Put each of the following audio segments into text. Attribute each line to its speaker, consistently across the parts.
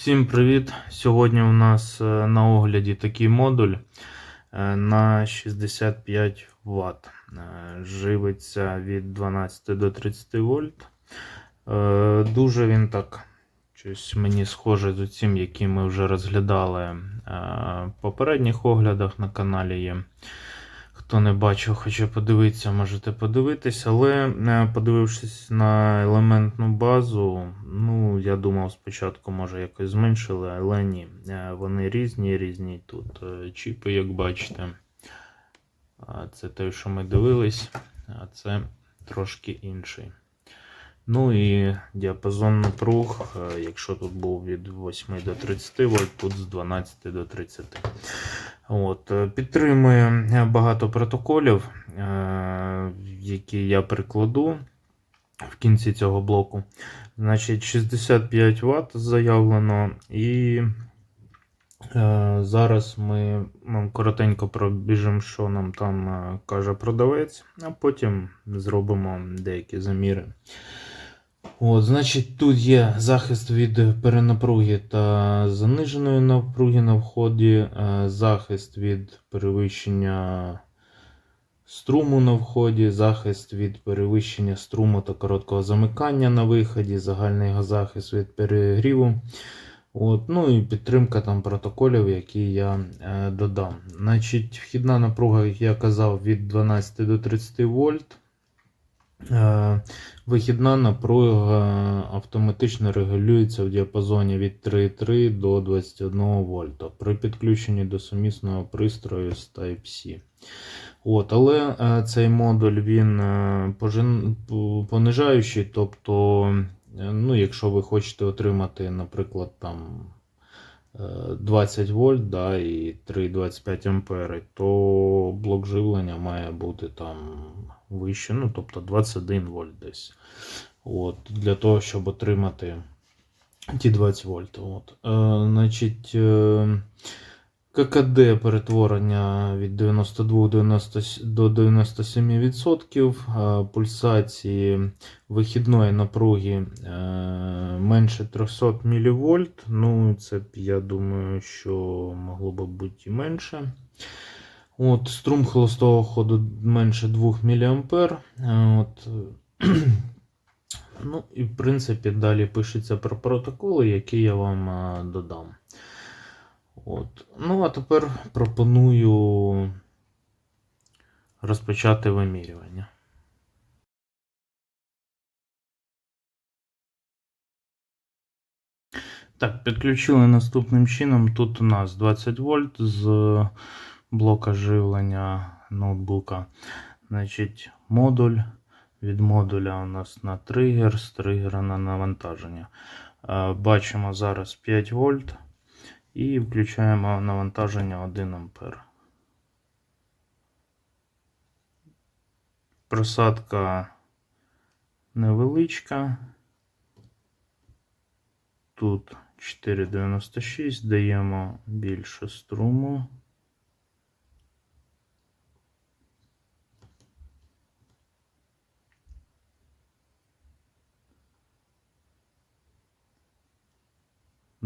Speaker 1: Всім привіт! Сьогодні у нас е, на огляді такий модуль е, на 65 Вт. Е, Живиться від 12 до 30 вольт. Дуже він так щось мені схоже з цим, який ми вже розглядали в попередніх оглядах на каналі є. Хто не бачив, хоче подивитися, можете подивитися. Але е, подивившись на елементну базу, ну я думав спочатку, може якось зменшили, але ні. Е, Вони різні, різні тут е, чіпи, як бачите. Це той, що ми дивились, а це трошки інший. Ну і діапазон напруг, якщо тут був від 8 до 30 вольт, тут з 12 до 30. От, е, підтримує е, багато протоколів, е, які я прикладу в кінці цього блоку. Значить, 65 Вт заявлено, і зараз ми коротенько пробіжимо, що нам там каже продавець, а потім зробимо деякі заміри. От, значить, тут є захист від перенапруги та заниженої напруги на вході, е, захист від перевищення струму на вході, захист від перевищення струму та короткого замикання на виході, загальний його захист від перегріву. От, ну і підтримка там протоколів, які я е, додам. Значить, вхідна напруга, як я казав, від 12 до 30 вольт. Е, Вихідна напруга автоматично регулюється в діапазоні від 3,3 до 21 вольта при підключенні до сумісного пристрою з Type-C. От, але е, цей модуль він е, понижаючий, тобто, ну, якщо ви хочете отримати, наприклад, там е, 20 вольт да, і 3,25 ампери, то блок живлення має бути там вище, ну, тобто 21 вольт десь. От, для того, щоб отримати ті 20 вольт. От. Е, значить, е, ККД перетворення від 92 90 до 97%, е, пульсації вихідної напруги е, менше 300 мВ. Ну, це б, я думаю, що могло би бути і менше. От, струм холостого ходу менше 2 мА. От, ну, і в принципі далі пишеться про протоколи, які я вам а, додам. От. Ну, а тепер пропоную розпочати вимірювання. Так, підключили наступним чином. Тут у нас 20 вольт з блока живлення ноутбука. Значить, модуль. Від модуля у нас на тригер, з тригера на навантаження. Е, Бачимо зараз 5 вольт і включаємо навантаження 1 ампер. Просадка невеличка. Тут 4,96 даємо більше струму.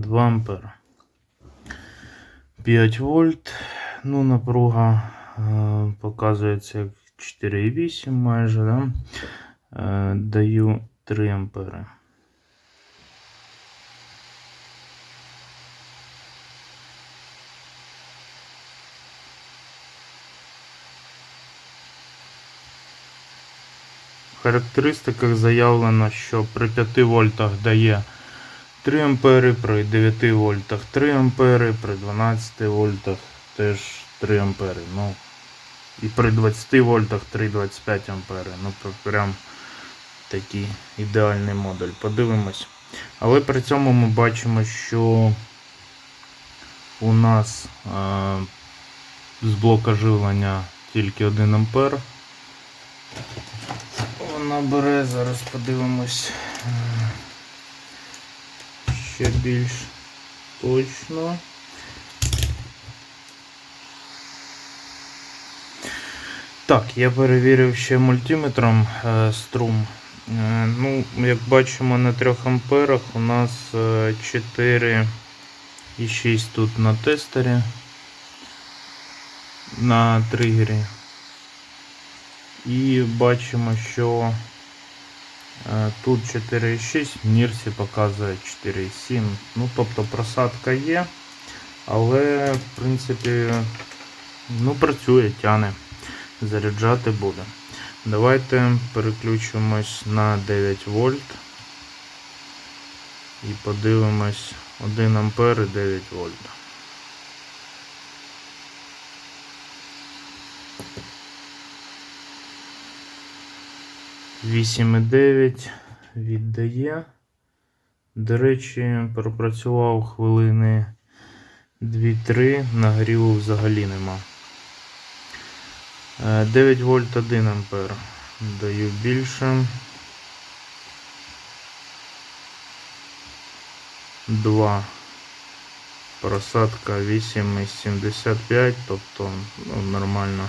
Speaker 1: Два ампера. 5 вольт. Ну, напруга е, показується як 4,8 майже. Да? Е, даю 3 ампери. В характеристиках заявлено, що при 5 вольтах дає 3 ампери, при 9 вольтах 3 ампери, при 12 вольтах теж 3 ампери. Ну, і при 20 вольтах 3,25 ампери. Ну, пр- прям такий ідеальний модуль. Подивимось. Але при цьому ми бачимо, що у нас е, з блока живлення тільки 1 ампер. Вона бере, зараз подивимось ще більш точно. Так, я перевірив ще мультиметром е, струм. Е, Ну, як бачимо, на 3 амперах у нас е, 4,6 тут на тестері, на тригері. І бачимо, що е, тут 4,6, в Нірсі показує 4,7. Ну, тобто просадка є, але в принципі ну, працює, тяне. Заряджати буде. Давайте переключимось на 9 вольт і подивимось 1 ампер і 9 вольт. Вісім і дев'ять віддає. До речі, пропрацював хвилини 2-3, нагріву взагалі нема. Е, 9 вольт 1 ампер. Даю більше. 2. Просадка 8,75, тобто ну, нормально.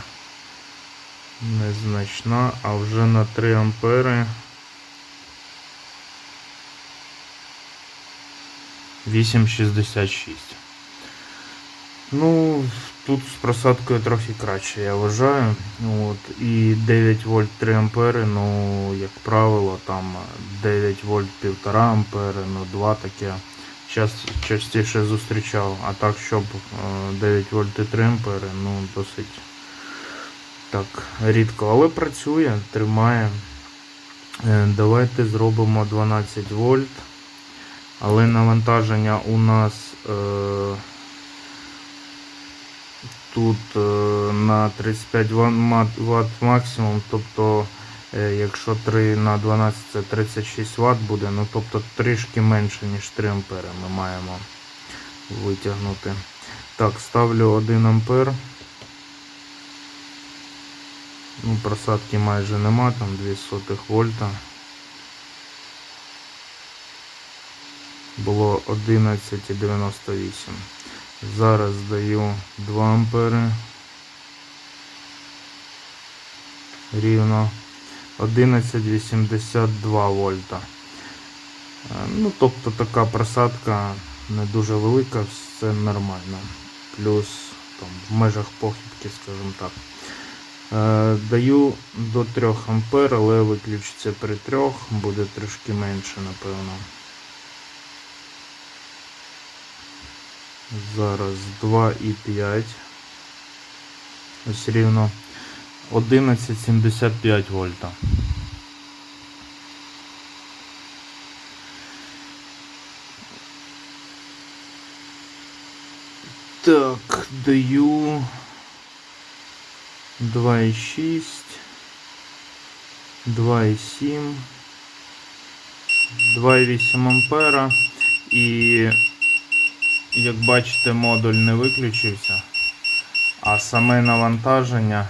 Speaker 1: Незначна, а вже на 3 ампери 8,66. Ну, тут з просадкою трохи краще, я вважаю. От, І 9 вольт 3 ампери, ну, як правило, там 9 вольт 1,5 ампери, ну 2 таке час, частіше зустрічав. А так, щоб е, 9 вольт і 3 ампери, ну, досить так рідко. Але працює, тримає. Е, Давайте зробимо 12 вольт. Але навантаження у нас е, тут е, на 35 Вт максимум, тобто е, якщо 3 на 12 це 36 Вт буде, ну тобто трішки менше, ніж 3 ампери ми маємо витягнути. Так, ставлю 1 ампер. Ну, просадки майже нема, там 2 сотих вольта. Було 11,98. Зараз даю 2 ампери. Рівно 11,82 вольта. Е, Ну, тобто така просадка не дуже велика, все нормально. Плюс там, в межах похибки, скажімо так. Е, Даю до 3 ампер, але виключиться при 3, буде трішки менше, напевно. Зараз 2,5. Ось рівно 11,75 вольта. Так, даю 2,6, 2,7, 2,8 ампера і як бачите, модуль не виключився, а саме навантаження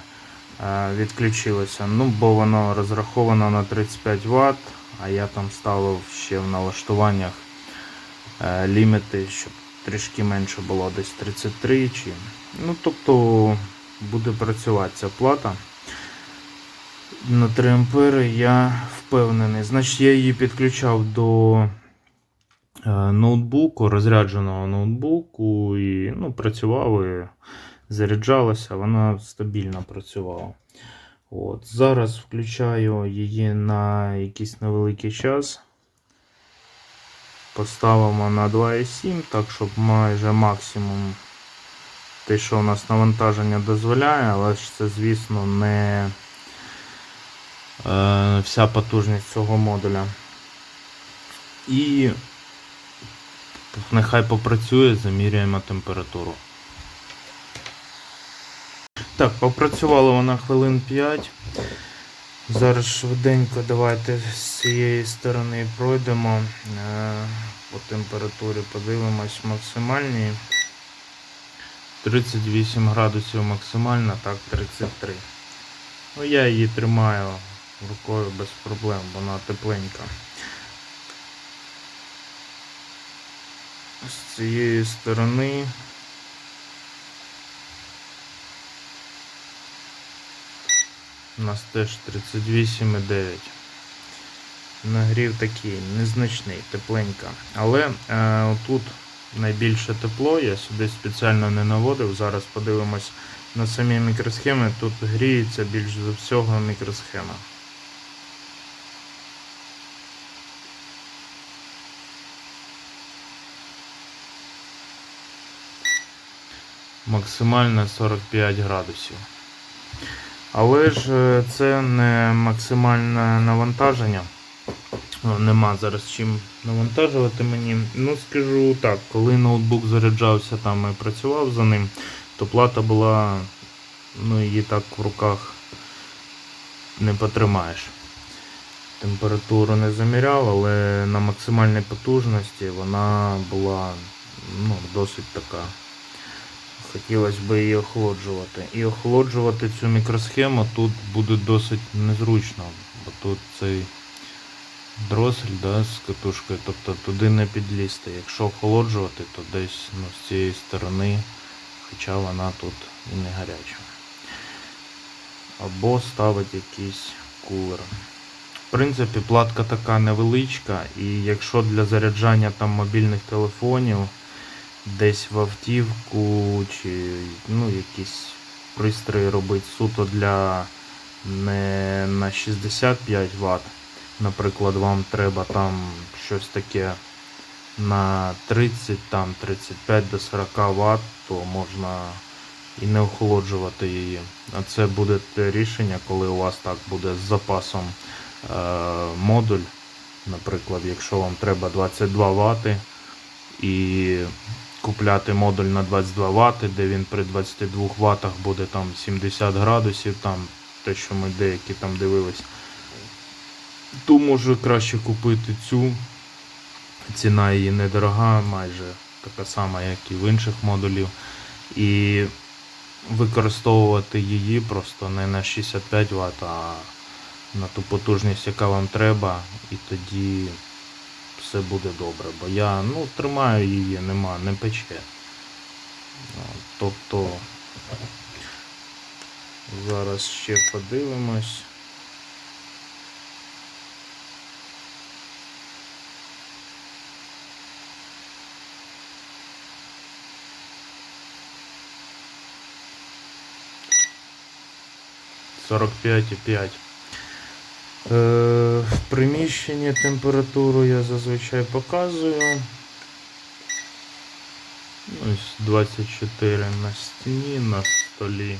Speaker 1: е, відключилося. Ну, бо воно розраховано на 35 Вт, а я там ставив ще в налаштуваннях е, ліміти, щоб трішки менше було десь 33 чи. Ну, тобто буде працювати ця плата. На 3 ампери я впевнений. Значить, я її підключав до е, ноутбуку, розрядженого ноутбуку, і ну, працював і заряджалася, вона стабільно працювала. От. Зараз включаю її на якийсь невеликий час. Поставимо на 2,7, так, щоб майже максимум те, що у нас навантаження дозволяє, але ж це, звісно, не е, вся потужність цього модуля. І нехай попрацює, заміряємо температуру. Так, попрацювала вона хвилин 5. Зараз швиденько давайте з цієї сторони пройдемо. Е, По температурі подивимось максимальні. 38 градусів максимальна, так 33. Ну я її тримаю рукою без проблем, вона тепленька. З цієї сторони. У нас теж 38,9. Нагрів такий незначний, тепленька. Але е, тут найбільше тепло, я сюди спеціально не наводив. Зараз подивимось на самі мікросхеми. Тут гріється більш за всього мікросхема. Максимально 45 градусів. Але ж е, це не максимальне навантаження. Нема зараз чим навантажувати мені. Ну, скажу так, коли ноутбук заряджався там і працював за ним, то плата була, ну її так в руках не потримаєш. Температуру не заміряв, але на максимальній потужності вона була ну, досить така. Хотілося б її охолоджувати. І охолоджувати цю мікросхему тут буде досить незручно, бо тут цей дросель да, з катушкою, тобто туди не підлізти. Якщо охолоджувати, то десь ну, з цієї сторони, хоча вона тут і не гаряча. Або ставити якийсь кулер. В принципі, платка така невеличка, і якщо для заряджання там мобільних телефонів десь в автівку чи ну, якісь пристрої робити суто для не на 65 Вт. Наприклад, вам треба там щось таке на 30, там 35 до 40 Вт, то можна і не охолоджувати її. А це буде те рішення, коли у вас так буде з запасом е, модуль. Наприклад, якщо вам треба 22 Вт і купляти модуль на 22 Вт, де він при 22 Вт буде там 70 градусів, там те, що ми деякі там дивились, то може краще купити цю. Ціна її недорога, майже така сама, як і в інших модулів. І використовувати її просто не на 65 Вт, а на ту потужність, яка вам треба, і тоді все буде добре. Бо я ну, тримаю її, нема, не пече. Ну, Тобто зараз ще подивимось. Сорок п'ять і п'ять. Е, В приміщенні температуру я зазвичай показую. Ось 24 на стіні, на столі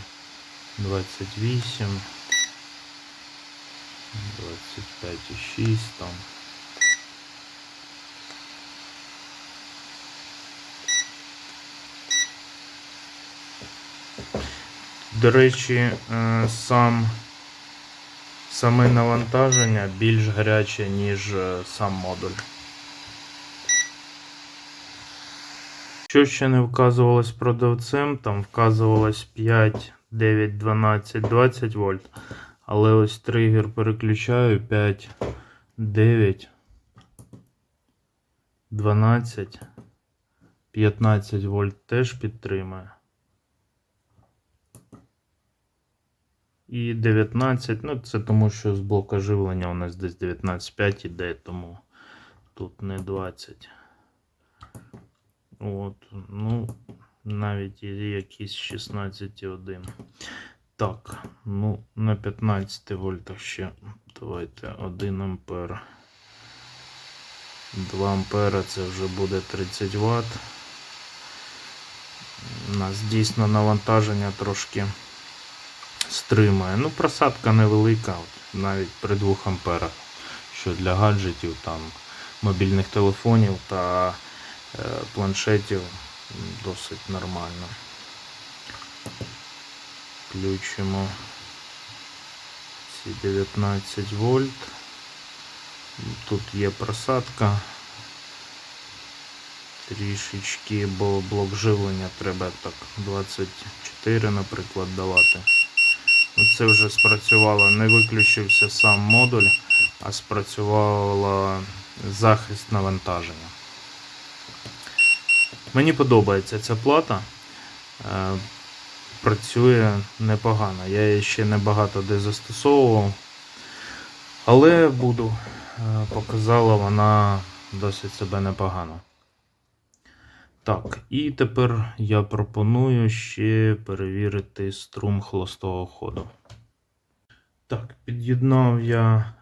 Speaker 1: 28, 25,6 там. До речі, е, сам саме навантаження більш гаряче, ніж е, сам модуль. Що ще не вказувалось продавцем, там вказувалось 5, 9, 12, 20 вольт. Але ось тригер переключаю 5, 9, 12, 15 вольт теж підтримує. І 19, ну це тому що з блока живлення у нас десь 19,5 іде, тому тут не 20. От, ну, навіть є якісь 16,1. Так, ну, на 15 вольтах ще давайте 1 ампер. 2 ампера це вже буде 30 Вт. У нас дійсно навантаження трошки стримує. Ну, просадка невелика, навіть при 2 амперах, що для гаджетів, там, мобільних телефонів та е, планшетів досить нормально. Включимо ці 19 вольт. Тут є просадка. Трішечки, бо блок живлення треба так 24, наприклад, давати. Це вже спрацювало, не виключився сам модуль, а спрацювала захист навантаження. Мені подобається ця плата. Е, Працює непогано. Я її ще не багато де застосовував. Але буду е, показала вона досить себе непогано. Так, і тепер я пропоную ще перевірити струм холостого ходу. Так, під'єднав я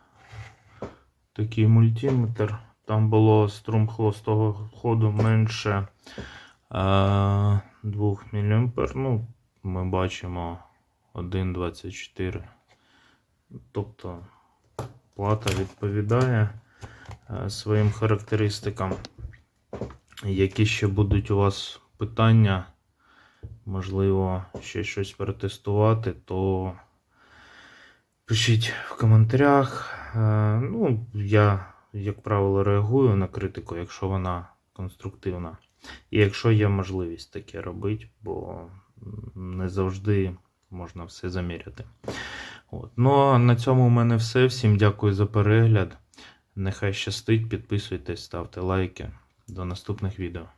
Speaker 1: такий мультиметр. Там було струм холостого ходу менше е, 2 мА. Ну, ми бачимо 1,24. Тобто плата відповідає е, своїм характеристикам. Які ще будуть у вас питання, можливо, ще щось перетестувати, то пишіть в коментарях. Е, Ну, я, як правило, реагую на критику, якщо вона конструктивна. І якщо є можливість таке робити, бо не завжди можна все заміряти. От. Ну а на цьому у мене все. Всім дякую за перегляд. Нехай щастить, підписуйтесь, ставте лайки. До наступних відео.